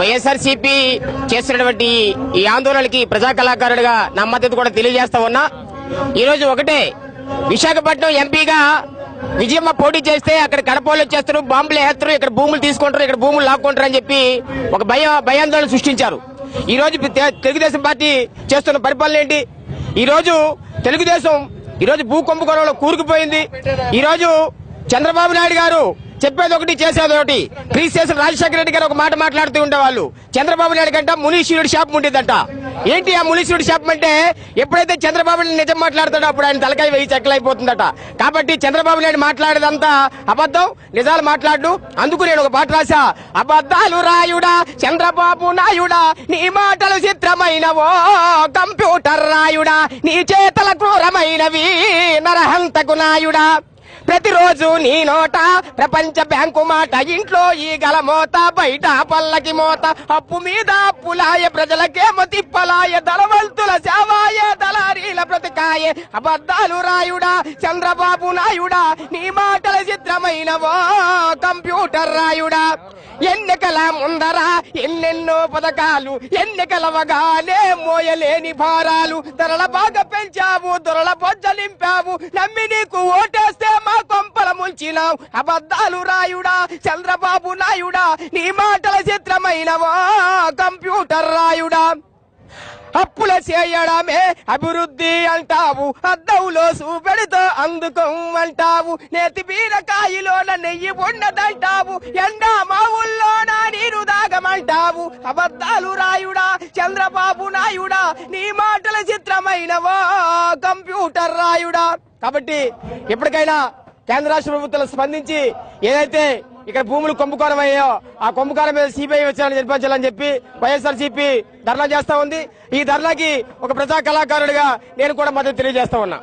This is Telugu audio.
వైఎస్ఆర్సీపీ చేస్తున్నటువంటి ఈ ఆందోళనకి ప్రజా కళాకారుడిగా నా మద్దతు కూడా తెలియజేస్తా ఉన్నా. ఈరోజు ఒకటే విశాఖపట్నం ఎంపీగా విజయమ్మ పోటీ చేస్తే అక్కడ కడపలు చేస్తారు బాంబులు వేస్తారు ఇక్కడ భూములు తీసుకుంటారు ఇక్కడ భూములు లాక్కుంటారు అని చెప్పి ఒక భయ భయాందోళన సృష్టించారు. ఈ రోజు తెలుగుదేశం పార్టీ చేస్తున్న పరిపాలన ఏంటి? ఈ రోజు తెలుగుదేశం ఈరోజు భూ కుంభకోణంలో కూరుకుపోయింది. ఈరోజు చంద్రబాబు నాయుడు గారు చెప్పేది ఒకటి చేసేది ఒకటి క్రీస్తేశ్వర రాజశేఖర రెడ్డి గారు ఒక మాట మాట్లాడుతూ ఉండేవాళ్ళు. చంద్రబాబు నాయుడు కంట మునీశ్వరుడి షాప్ ఉండేదంట ఏంటి ఆ మునీశ్వరుడి షాప్ అంటే? ఎప్పుడైతే చంద్రబాబు నాయుడు నిజం మాట్లాడతాడో అప్పుడు ఆయన తలకాయ వెయ్యి చెక్కలైపోతుందట. కాబట్టి చంద్రబాబు నాయుడు మాట్లాడేదంతా అబద్ధం. నిజాలు మాట్లాడు. అందుకు నేను ఒక పాట రాశా. అబద్ధాలు రాయుడా చంద్రబాబు నాయుడా నీ మాటలు చిత్రమైనవో కంప్యూటర్ రాయుడా నీ చేతల క్రూరమైనవి నరహంతకు నాయుడా. ప్రతిరోజు నీ నోట ప్రపంచ బ్యాంకు మాట ఇంట్లో ఈ గల మోత బయట పల్లకి మోత. అప్పు మీద అప్పులాయ ప్రజలకేమో తిప్పలాయ దళవంతుల సేవాయ దళారీల బ్రతికాయే. అబద్ధాలు రాయుడా చంద్రబాబు నాయుడా నీ మాటల చిత్రమైనవో కంప్యూటర్ రాయుడా. ఎన్నికల ముందర ఎన్నెన్నో పథకాలు ఎన్నికలవగానే మోయలేని భారాలు ధరల బాగా కొంపల అబద్ధాలు రాయుడా చంద్రబాబు నాయుడా నీ మాటల చిత్రమైనవా కంప్యూటర్ రాయుడా. అప్పుల చేయడమే అభివృద్ధి అంటావు. అద్దవులో చూపెడితో అందుకోమంటావు. నేతి బీరకాయలోన నెయ్యి ఉండదంటావు ఎండా మా ఊళ్ళోన నీరు దాగమంటావు. అబద్ధాలు రాయుడా చంద్రబాబు నాయుడా నీ మాటల చిత్రమైనవా కంప్యూటర్ రాయుడా. కాబట్టి ఎప్పటికైనా కేంద్ర రాష్ట్ర ప్రభుత్వాలు స్పందించి ఏదైతే ఇక్కడ భూములు కుంభకోణం అయ్యాయో ఆ కుంభకోణం మీద సిబిఐ వచ్చారని జరిపించాలని చెప్పి వైఎస్ఆర్ సిపి ధర్నా చేస్తా ఉంది. ఈ ధర్నాకి ఒక ప్రజా కళాకారుడిగా నేను కూడా మద్దతు తెలియజేస్తా ఉన్నా.